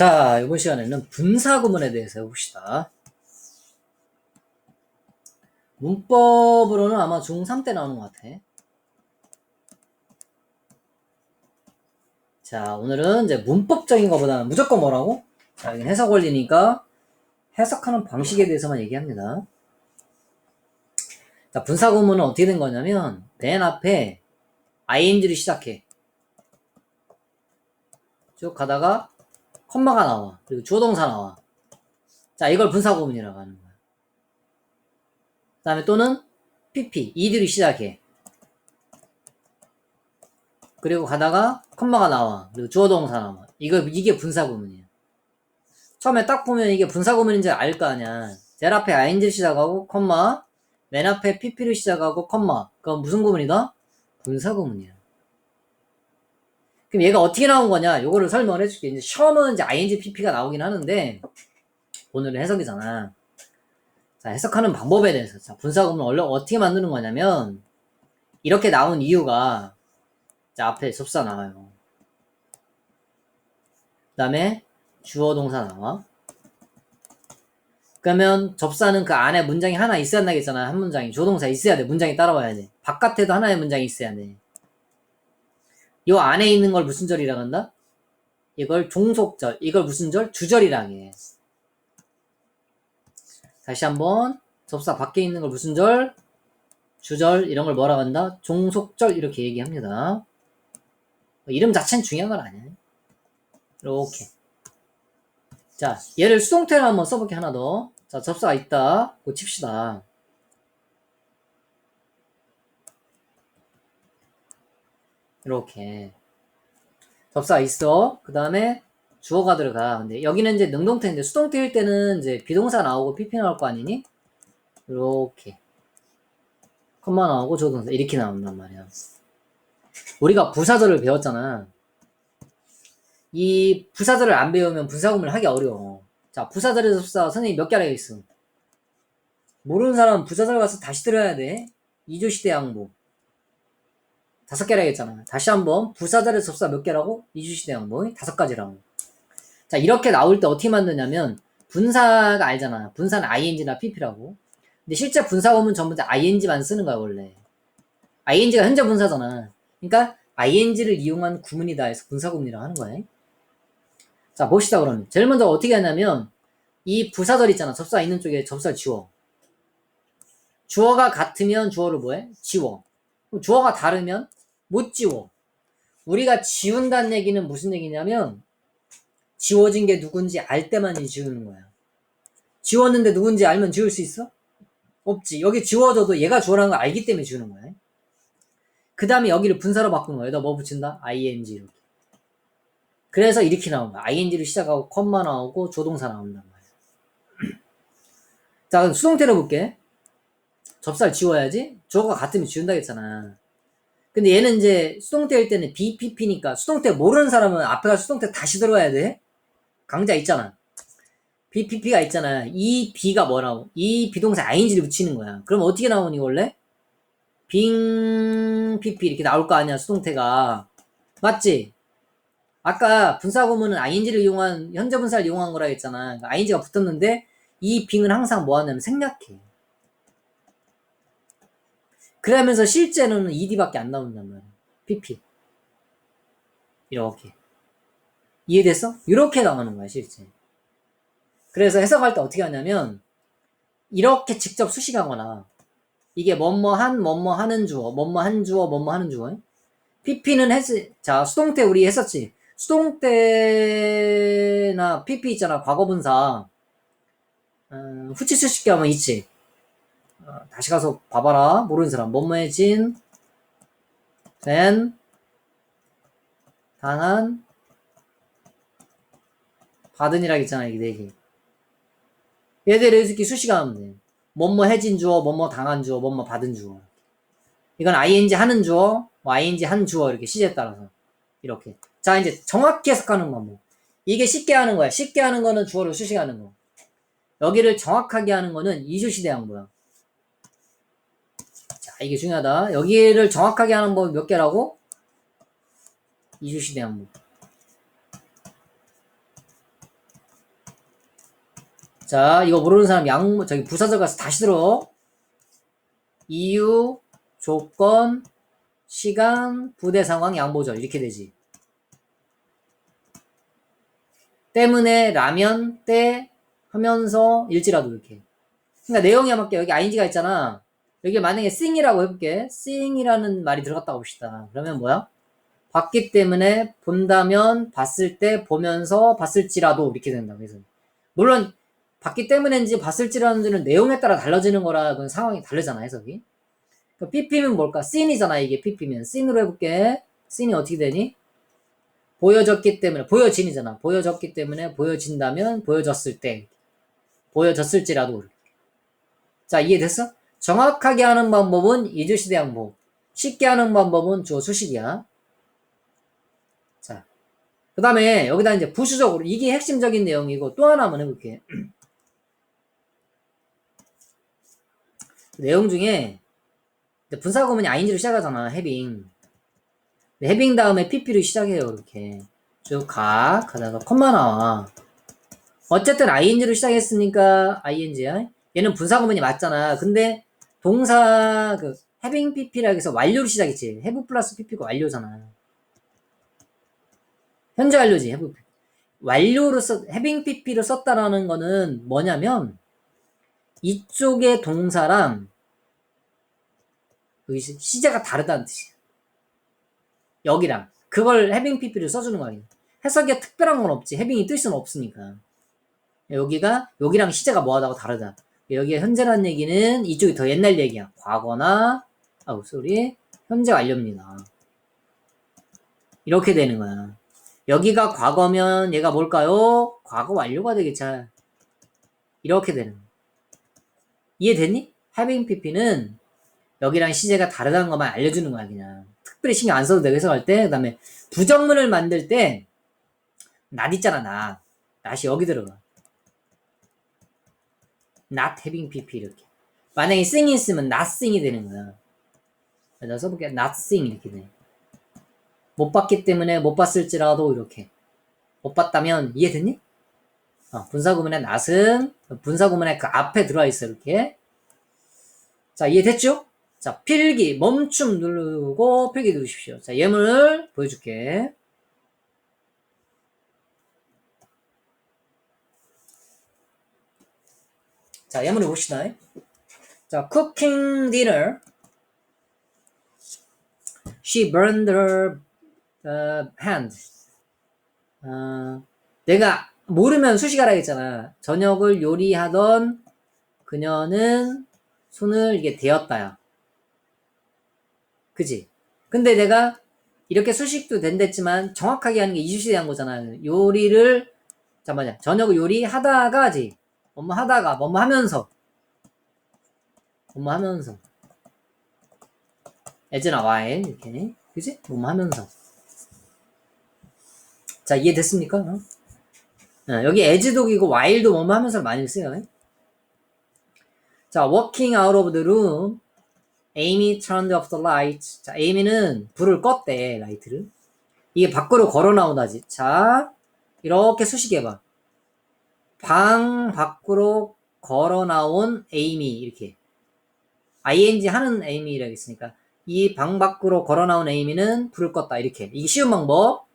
자, 이번 시간에는 분사 구문에 대해서 해봅시다. 문법으로는 아마 중3 때 나오는 것 같아. 자, 오늘은 이제 문법적인 것보다는 무조건 뭐라고? 자, 여기 해석 원리니까 해석하는 방식에 대해서만 얘기합니다. 자, 분사 구문은 어떻게 된 거냐면, 맨 앞에 ing를 시작해. 쭉 가다가 컴마가 나와. 그리고 주어 동사 나와. 자, 이걸 분사 구문이라고 하는 거야. 그 다음에 또는 pp, 이들이 시작해. 그리고 가다가 컴마가 나와. 그리고 주어 동사 나와. 이거, 이게 분사 구문이야. 처음에 딱 보면 이게 분사 구문인지 알 거 아니야. 제일 앞에 ing를 시작하고 컴마, 맨 앞에 pp를 시작하고 컴마. 그건 무슨 구문이다? 분사 구문이야. 그럼 얘가 어떻게 나온 거냐? 요거를 설명을 해줄게. 이제 시험은 이제 ing, pp가 나오긴 하는데, 오늘은 해석이잖아. 자, 해석하는 방법에 대해서. 자, 분사구문 원래 어떻게 만드는 거냐면, 이렇게 나온 이유가, 자, 앞에 접사 나와요. 그 다음에, 주어 동사 나와. 그러면 접사는 그 안에 문장이 하나 있어야 한다겠잖아. 한 문장이. 주어 동사 있어야 돼. 문장이 따라와야 돼. 바깥에도 하나의 문장이 있어야 돼. 요 안에 있는 걸 무슨 절이라고 한다? 이걸 종속절, 이걸 무슨 절? 주절이라고 해. 다시 한번 접사 밖에 있는 걸 무슨 절? 주절 이런 걸 뭐라고 한다? 종속절 이렇게 얘기합니다. 이름 자체는 중요한 건 아니에요. 이렇게. 자, 얘를 수동태로 한번 써볼게 하나 더. 자, 접사가 있다. 고 칩시다. 이렇게 접사 있어. 그 다음에 주어가 들어가. 근데 여기는 이제 능동태인데 수동태일 때는 이제 비동사 나오고 PP 나올 거 아니니? 이렇게 컴마 나오고 조동사 이렇게 나온단 말이야. 우리가 부사절을 배웠잖아. 이 부사절을 안 배우면 분사구문을 하기 어려워. 자, 부사절의 접사 선생님 몇 개나 있어? 모르는 사람은 부사절 가서 다시 들어야 돼. 이조시대 양보. 다섯 개라 했잖아. 다시 한번 부사절의 접사 몇 개라고? 이주시대 양보 다섯 가지라고. 자 이렇게 나올 때 어떻게 만드냐면 분사가 알잖아. 분사는 ing나 pp라고. 근데 실제 분사구문 전부 다 ing만 쓰는 거야 원래. ing가 현재 분사잖아. 그러니까 ing를 이용한 구문이다 해서 분사구문이라고 하는 거야. 자 봅시다 그러면. 제일 먼저 어떻게 하냐면 이 부사절 있잖아. 접사 있는 쪽에 접사 지워. 주어가 같으면 주어를 뭐해? 지워. 주어가 다르면 못 지워. 우리가 지운다는 얘기는 무슨 얘기냐면 지워진 게 누군지 알 때만 지우는 거야. 지웠는데 누군지 알면 지울 수 있어? 없지. 여기 지워져도 얘가 주어라는 걸 알기 때문에 지우는 거야. 그 다음에 여기를 분사로 바꾼 거야. 여기다 뭐 붙인다? ing 이렇게. 그래서 이렇게 나온 거야. ing를 시작하고 컴마 나오고 조동사 나온단 말이야. 자, 그럼 수동태로 볼게. 접사를 지워야지. 주어가 같으면 지운다 했잖아. 근데 얘는 이제 수동태일 때는 BPP니까 수동태 모르는 사람은 앞에가 수동태 다시 들어가야 돼. 강자 있잖아. BPP가 있잖아. 이 B가 뭐라고? 이 비동사 ing를 붙이는 거야. 그럼 어떻게 나오니 원래? 빙 PP 이렇게 나올 거 아니야 수동태가. 맞지? 아까 분사구문은 ing를 이용한 현재 분사를 이용한 거라 했잖아. 그러니까 ing가 붙었는데 이 빙은 항상 뭐 하냐면 생략해. 그러면서 실제로는 ED밖에 안 나온단 말이야. PP. 이렇게. 이해됐어? 이렇게 나오는 거야, 실제. 그래서 해석할 때 어떻게 하냐면, 이렇게 직접 수식하거나, 이게 뭐뭐한, 뭐뭐 하는 주어, 뭐뭐 한 주어, 뭐뭐 하는 주어. PP는 했, 자, 수동태 우리 했었지. 수동태나 PP 있잖아, 과거분사. 음, 후치 수식기 하면 있지. 어, 다시 가서 봐봐라. 모르는 사람. 뭐뭐해진, 된, 당한, 받은이라고 있잖아, 이게 네 개. 얘들 이렇게 수식하 하면 돼. 뭐뭐 해진 주어, 뭐뭐 당한 주어, 뭐뭐 받은 주어. 이건 ing 하는 주어, 뭐 ing 한 주어, 이렇게 시제에 따라서. 이렇게. 자, 이제 정확히 해석하는 방법. 이게 쉽게 하는 거야. 쉽게 하는 거는 주어를 수식하는 거. 여기를 정확하게 하는 거는 이주시대항보야. 이게 중요하다. 여기를 정확하게 하는 법몇 개라고? 이주시대 항목. 자, 이거 모르는 사람 양, 저기 부사절 가서 다시 들어. 이유, 조건, 시간, 부대 상황, 양보절. 이렇게 되지. 때문에, 라면, 때, 하면서, 일지라도 이렇게. 그러니까 내용이 맞게 여기 ing가 있잖아. 여기 만약에 sing이라고 해볼게. sing이라는 말이 들어갔다고 봅시다. 그러면 뭐야? 봤기 때문에 본다면 봤을 때 보면서 봤을지라도 이렇게 된다. 그래서 물론 봤기 때문인지 봤을지라는지는 내용에 따라 달라지는 거라 그건 상황이 다르잖아 해석이. 그러니까 PP면 뭘까? 씬이잖아 이게 PP면. 씬으로 해볼게. 씬이 어떻게 되니? 보여졌기 때문에 보여진이잖아. 보여졌기 때문에 보여진다면 보여졌을 때 보여졌을지라도 자 이해됐어? 정확하게 하는 방법은 이주시대 양보. 쉽게 하는 방법은 주어 수식이야. 자, 그 다음에 여기다 이제 부수적으로 이게 핵심적인 내용이고 또 하나 한번 해볼게. 내용 중에 분사 구문이 ing로 시작하잖아. 해빙. 해빙 다음에 pp로 시작해요. 이렇게 쭉 가. 가다가 컴마 나와. 어쨌든 ing로 시작했으니까 ing야. 얘는 분사 구문이 맞잖아. 근데 동사 그 having pp라 해서 완료로 시작했지. have 플러스 pp가 완료잖아. 현재 완료지. have pp. 완료로 써 having pp를 썼다라는 거는 뭐냐면 이쪽의 동사랑 여기 시제가 다르다는 뜻이야. 여기랑 그걸 having pp를 써주는 거야. 해석에 특별한 건 없지. having이 뜻은 없으니까. 여기가 여기랑 시제가 뭐하다고 다르다. 여기에 현재라는 얘기는 이쪽이 더 옛날 얘기야. 과거나 아우 소리 현재 완료입니다. 이렇게 되는 거야. 여기가 과거면 얘가 뭘까요? 과거 완료가 되겠죠. 이렇게 되는 거야. 이해됐니? having pp는 여기랑 시제가 다르다는 것만 알려주는 거야 그냥 특별히 신경 안 써도 되고 해석할 때 그 다음에 부정문을 만들 때 not 있잖아 not not이 여기 들어가 not having pp 이렇게 만약에 sing이 있으면 not sing이 되는 거야 내가 써볼게 not sing 이렇게 돼 못 봤기 때문에 못 봤을지라도 이렇게 못 봤다면 이해됐니? 어, 분사구문의 not은 분사구문의 그 앞에 들어와 있어 이렇게 자 이해됐죠? 자, 필기, 멈춤 누르고 필기 누르십시오. 자, 예문을 보여줄게. 자, 예문을 봅시다. 자, cooking dinner. She burned her uh, hand. 어, 내가 모르면 수식하라 했잖아. 저녁을 요리하던 그녀는 손을 이게 대었다야. 그지? 근데 내가 이렇게 수식도 된댔지만 정확하게 하는 게 이주시에 대한 거잖아. 요리를 잠깐만 저녁 요리 하다가지. 뭐뭐 하다가 뭐뭐 하면서 뭐뭐 하면서 에즈나 와인 이렇게 그지? 뭐뭐 하면서 자 이해됐습니까? 어? 어, 여기 에즈독이고 와일도 뭐뭐 하면서 많이 쓰요. 자 walking out of the room Amy turned off the lights. 자, 에이미는 불을 껐대, 라이트를. 이게 밖으로 걸어 나오다지. 자, 이렇게 수식해봐. 방 밖으로 걸어 나온 에이미, 이렇게. ing 하는 에이미라고 했으니까. 이 방 밖으로 걸어 나온 에이미는 불을 껐다, 이렇게. 이게 쉬운 방법.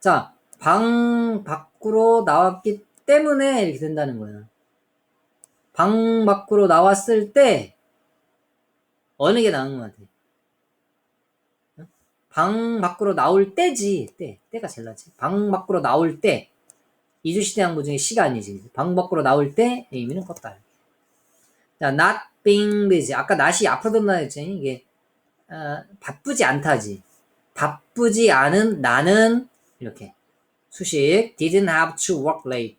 자, 방 밖으로 나왔기 때문에 이렇게 된다는 거야. 방 밖으로 나왔을 때 어느 게 나은 것 같아? 방 밖으로 나올 때지. 때. 때가 제일 낫지. 방 밖으로 나올 때. 이주시대항부 중에 시간이지. 방 밖으로 나올 때 의미는 껐다. 자, not being busy. 아까 not이 앞으로 든다 했잖니. 이게 어, 바쁘지 않다지. 바쁘지 않은 나는 이렇게 수식 didn't have to work late.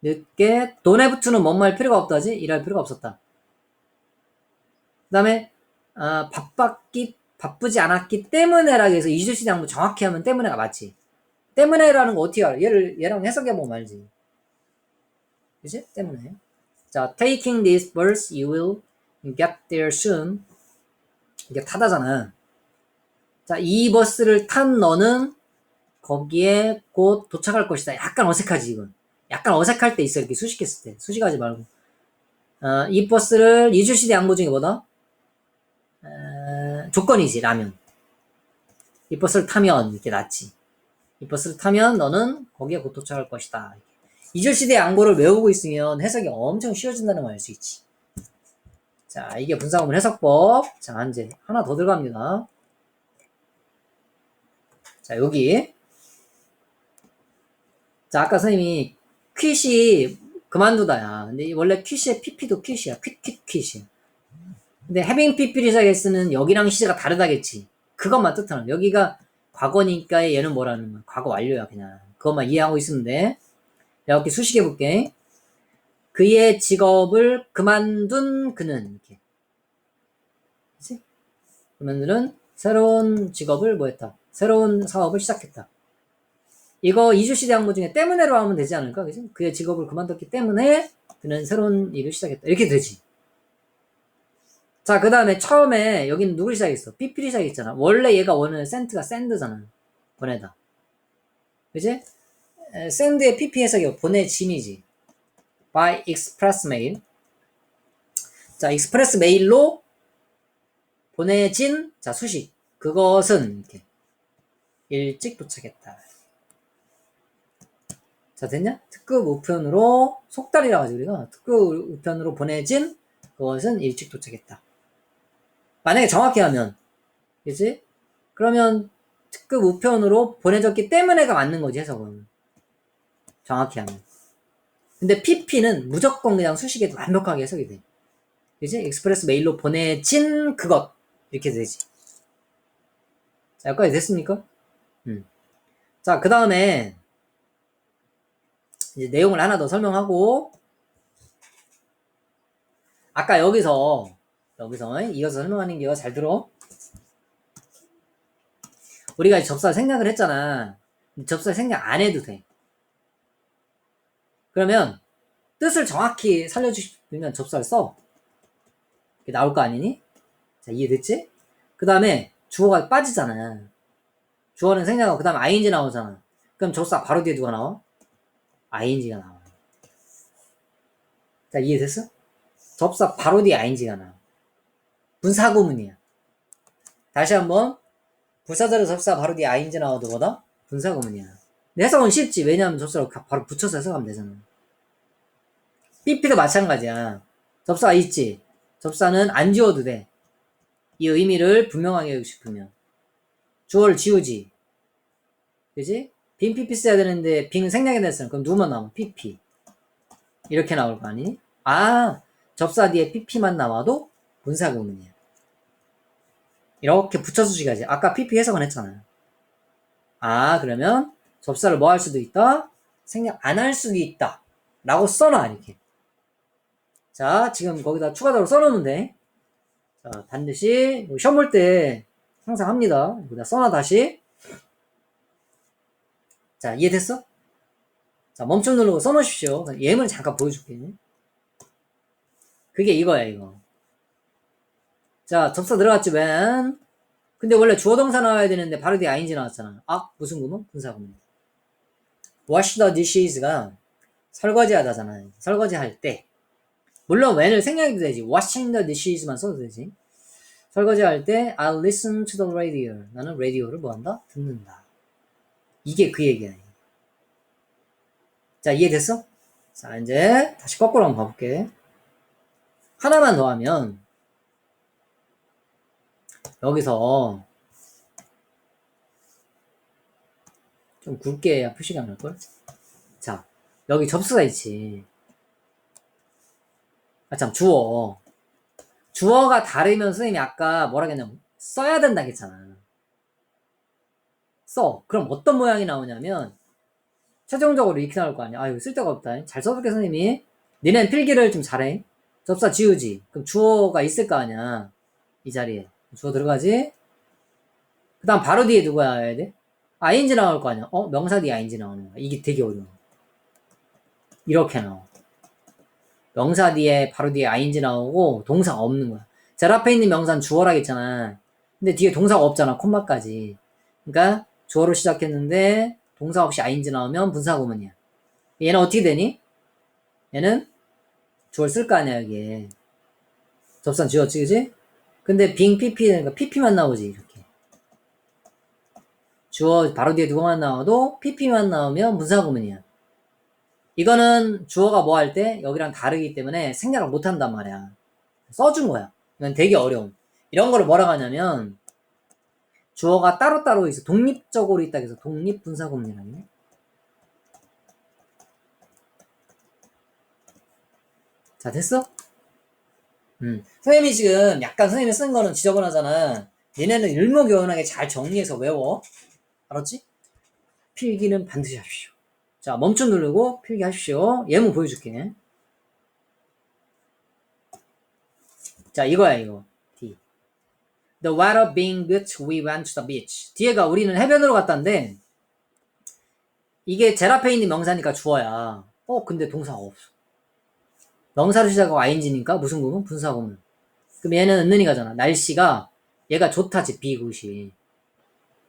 늦게 have to는 뭔말 필요가 없다지. 일할 필요가 없었다. 그 다음에 어, 바빴기 바쁘지 않았기 때문에라고 해서 이주시대 항 정확히 하면 때문에가 맞지. 때문에라는 거 어떻게 알아? 얘를 얘랑 해석해 보면 알지. 그지? 때문에. 자, taking this bus, you will get there soon. 이게 타다잖아. 자, 이 버스를 탄 너는 거기에 곧 도착할 것이다. 약간 어색하지, 이건. 약간 어색할 때 있어 이렇게 수식했을 때 수식하지 말고 어, 이 버스를 이주시대 양보 중에 뭐다? 에, 조건이지 라면 이 버스를 타면 이렇게 낫지 이 버스를 타면 너는 거기에 곧 도착할 것이다 이주시대 양보를 외우고 있으면 해석이 엄청 쉬워진다는 걸 알 수 있지 자 이게 분사구문 해석법 자 이제 하나 더 들어갑니다 자 여기 자 아까 선생님이 퀴시 그만두다야. 근데 원래 퀴시의 PP도 퀴시야. 퀴, 퀴, 퀴시. 근데 having PP를 시작했으면 여기랑 시제가 다르다겠지. 그것만 뜻하는. 여기가 과거니까 얘는 뭐라는 거야. 과거 완료야, 그냥. 그것만 이해하고 있으면 돼. 이렇게 수식해 볼게. 그의 직업을 그만둔 그는. 이렇게. 그치? 그러면은 새로운 직업을 뭐 했다? 새로운 사업을 시작했다. 이거 이주시대 항목 중에 때문에로 하면 되지 않을까? 그지? 그의 직업을 그만뒀기 때문에 그는 새로운 일을 시작했다. 이렇게 되지. 자, 그 다음에 처음에 여기는 누굴 시작했어? PP를 시작했잖아. 원래 얘가 원하는 센트가 샌드잖아. 보내다. 그지? 에, 샌드의 PP 해석이 보내짐이지. by express mail. 자, 익스프레스 메일로 보내진, 자, 수식. 그것은, 이렇게. 일찍 도착했다. 자, 됐냐? 특급 우편으로, 속달이라 가지고 우리가 특급 우편으로 보내진 그것은 일찍 도착했다. 만약에 정확히 하면, 그지? 그러면 특급 우편으로 보내졌기 때문에가 맞는 거지, 해석은. 정확히 하면. 근데 PP는 무조건 그냥 수식에 완벽하게 해석이 돼. 그지? 익스프레스 메일로 보내진 그것. 이렇게 되지. 자, 여기까지 됐습니까? 음. 자, 그 다음에, 이제 내용을 하나 더 설명하고 아까 여기서 여기서 이어서 설명하는 게잘 들어 우리가 접사 생각을 했잖아 접사 생각 안 해도 돼 그러면 뜻을 정확히 살려주시면 접사를 써 나올 거 아니니? 자 이해됐지? 그 다음에 주어가 빠지잖아 주어는 생략하고 그 다음에 ing 나오잖아 그럼 접사 바로 뒤에 누가 나와? ing가 나와요. 자, 이해됐어? 접사 바로 뒤에 ing가 나와. 분사구문이야. 다시 한번. 부사절의 접사 바로 뒤에 나와도 뭐다? 분사구문이야. 해석은 쉽지. 왜냐하면 접사를 바로 붙여서 해석하면 되잖아. 삐삐도 마찬가지야. 접사가 있지. 접사는 안 지워도 돼. 이 의미를 분명하게 하고 싶으면. 주어를 지우지. 그지? 빈 PP 써야 되는데 빈은 생략이 됐어요. 그럼 누구만 나오면 PP. 이렇게 나올 거 아니? 아, 접사 뒤에 PP만 나와도 분사구문이야. 이렇게 붙여서 주가지. 아까 PP 해석은 했잖아요. 아, 그러면 접사를 뭐 할 수도 있다? 생략 안 할 수도 있다. 라고 써놔, 이렇게. 자, 지금 거기다 추가적으로 돼. 자, 반드시 시험 볼 때 항상 합니다. 여기다 써놔 다시. 자, 이해됐어? 자, 멈춰 누르고 써놓으십시오. 예문을 잠깐 보여줄게. 그게 이거야, 이거. 자, 접사 들어갔지, 맨. 근데 원래 주어 동사 나와야 되는데 바로 뒤에 ing 나왔잖아. 아, 무슨 구문? 분사 구문. wash the dishes가 설거지 하다잖아. 설거지 할 때. 물론 when을 생략해도 되지. washing the dishes만 써도 되지. 설거지 할 때 I'll listen to the radio. 나는 라디오를 뭐 한다? 듣는다. 이게 그 얘기야. 자, 이해됐어? 자, 이제 다시 거꾸로 한번 가볼게. 하나만 더 하면, 여기서, 좀 굵게 해야 표시가 안 날걸? 자, 여기 접수가 있지. 아, 참, 주어. 주어가 다르면 선생님이 아까 뭐라 했냐면, 써야 된다 했잖아. 써. 그럼 어떤 모양이 나오냐면 최종적으로 이렇게 나올 거 아니야. 아, 이거 쓸데가 없다. 잘 써볼게, 선생님이. 니넨 필기를 좀 잘해. 접사 지우지. 그럼 주어가 있을 거 아니야. 이 자리에. 주어 들어가지. 그 다음 바로 뒤에 누가 해야 돼? ing 나올 거 아니야. 어? 명사 뒤에 ing 나오는 거야. 이게 되게 어려워. 이렇게 나와. 명사 뒤에 바로 뒤에 ing 나오고 동사가 없는 거야. 제 앞에 있는 명사는 주어라겠잖아. 근데 뒤에 동사가 없잖아. 콤마까지. 그러니까 주어로 시작했는데 동사 없이 ing 나오면 분사 구문이야. 얘는 어떻게 되니? 얘는 주어를 쓸 거 아니야, 여기에. 접산 지었지, 그지? 근데 빙 pp, 그러니까 pp만 나오지, 이렇게. 주어 바로 뒤에 누가만 나와도 pp만 나오면 문사구문이야. 이거는 주어가 뭐 할 때 여기랑 다르기 때문에 생략을 못 한단 말이야. 써준 거야. 이건 되게 어려움. 이런 거를 뭐라고 하냐면, 주어가 따로따로 있어. 독립적으로 있다 해서 독립분사구문이라네. 자, 됐어? 음. 선생님이 지금 약간 선생님이 쓴 거는 지저분하잖아. 얘네는 일목요연하게 잘 정리해서 외워. 알았지? 필기는 반드시 하십시오. 자, 멈춤 누르고 필기 하십시오. 예문 보여줄게. 자, 이거야, 이거. D. The water being which we went to the beach. 뒤에가 우리는 해변으로 갔다는데, 이게 있는 명사니까 주어야. 어, 근데 동사가 없어. 명사로 시작하고 ing니까 무슨 구문? 분사 구문. 그럼 얘는 은는이 가잖아. 날씨가 얘가 좋다지 비굿이.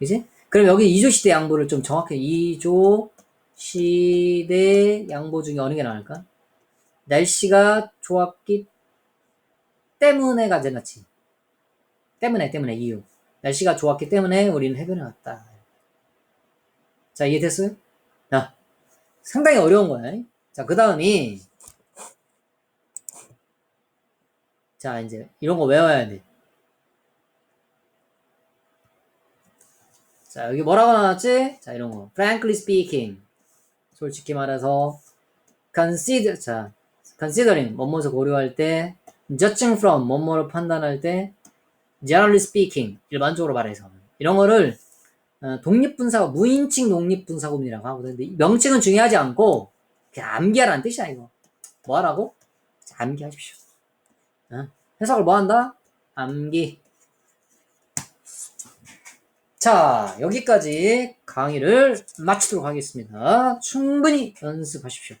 그지? 그럼 여기 이조 시대 양보를 좀 정확히 이조 시대 양보 중에 어느 게 나을까? 날씨가 좋았기 때문에가 제일 낫지. 때문에 때문에 이유. 날씨가 좋았기 때문에 우리는 해변에 갔다. 자 이해됐어요? 자 상당히 어려운 거야. 자 그 다음이 자, 이제 이런 거 외워야 돼. 자, 여기 뭐라고 나왔지? 자, 이런 거. frankly speaking. 솔직히 말해서 consider 자, considering 뭐뭐를 고려할 때 judging from 뭐뭐를 판단할 때 generally speaking 일반적으로 말해서 이런 거를 어, 독립분사 무인칭 독립분사구문이라고 하거든. 명칭은 중요하지 않고 그냥 암기하라는 뜻이야 이거. 뭐 하라고? 자, 암기하십시오. 어? 해석을 뭐 한다? 암기. 자, 여기까지 강의를 마치도록 하겠습니다. 충분히 연습하십시오.